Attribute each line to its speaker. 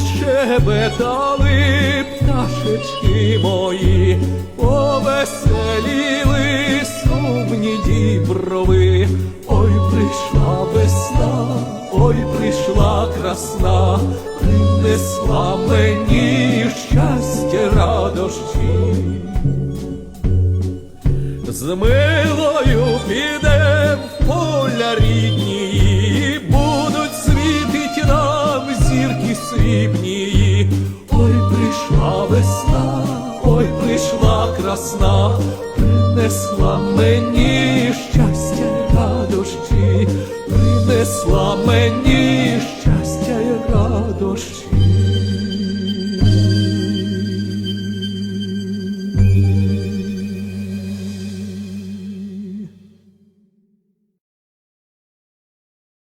Speaker 1: Зашебетали пташечки мої, повеселіли сумні діброви. Ой, прийшла весна, ой, прийшла красна, принесла мені щастя, радощі. З милою підем зірки. Ой, прийшла весна, ой, прийшла красна, принесла мені щастя радощі, принесла мені